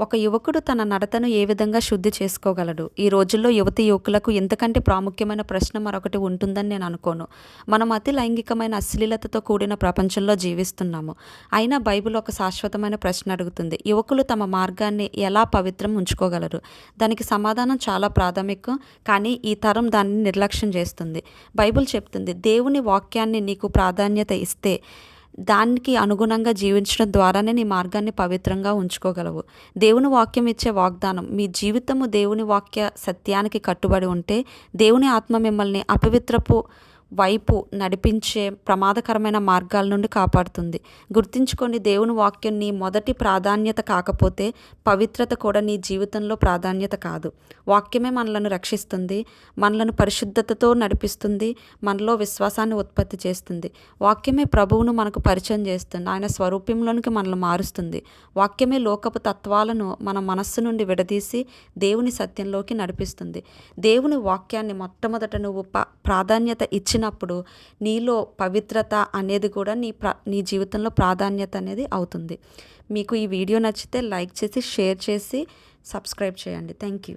ఒక యువకుడు తన నడతను ఏ విధంగా శుద్ధి చేసుకోగలడు? ఈ రోజుల్లో యువతి యువకులకు ఎంతకంటే ప్రాముఖ్యమైన ప్రశ్న మరొకటి ఉంటుందని నేను అనుకోను. మనం అతి లైంగికమైన అశ్లీలతతో కూడిన ప్రపంచంలో జీవిస్తున్నాము. అయినా బైబిల్ ఒక శాశ్వతమైన ప్రశ్న అడుగుతుంది. యువకులు తమ మార్గాన్ని ఎలా పవిత్రం ఉంచుకోగలరు? దానికి సమాధానం చాలా ప్రాథమికం కానీ ఈ తరం దాన్ని నిర్లక్ష్యం చేస్తుంది. బైబిల్ చెప్తుంది దేవుని వాక్యాన్ని నీకు ప్రాధాన్యత ఇస్తే దానికి అనుగుణంగా జీవించడం ద్వారానే నీ మార్గాన్ని పవిత్రంగా ఉంచుకోగలవు. దేవుని వాక్యం ఇచ్చే వాగ్దానం మీ జీవితము దేవుని వాక్య సత్యానికి కట్టుబడి ఉంటే దేవుని ఆత్మ మిమ్మల్ని అపవిత్రపు వైపు నడిపించే ప్రమాదకరమైన మార్గాల నుండి కాపాడుతుంది. గుర్తుంచుకొని దేవుని వాక్యం నీ మొదటి ప్రాధాన్యత కాకపోతే పవిత్రత కూడా నీ జీవితంలో ప్రాధాన్యత కాదు. వాక్యమే మనలను రక్షిస్తుంది మనలను పరిశుద్ధతతో నడిపిస్తుంది మనలో విశ్వాసాన్ని ఉత్పత్తి చేస్తుంది. వాక్యమే ప్రభువును మనకు పరిచయం చేస్తుంది ఆయన స్వరూపంలోనికి మనల్ని మారుస్తుంది. వాక్యమే లోకపు తత్వాలను మన మనస్సు నుండి విడదీసి దేవుని సత్యంలోకి నడిపిస్తుంది. దేవుని వాక్యాన్ని మొట్టమొదట నువ్వు ప్రాధాన్యత ఇచ్చిన వచ్చినప్పుడు నీలో పవిత్రత అనేది కూడా నీ ప్ర నీ జీవితంలో ప్రాధాన్యత అనేది అవుతుంది. మీకు ఈ వీడియో నచ్చితే లైక్ చేసి షేర్ చేసి సబ్స్క్రైబ్ చేయండి. Thank you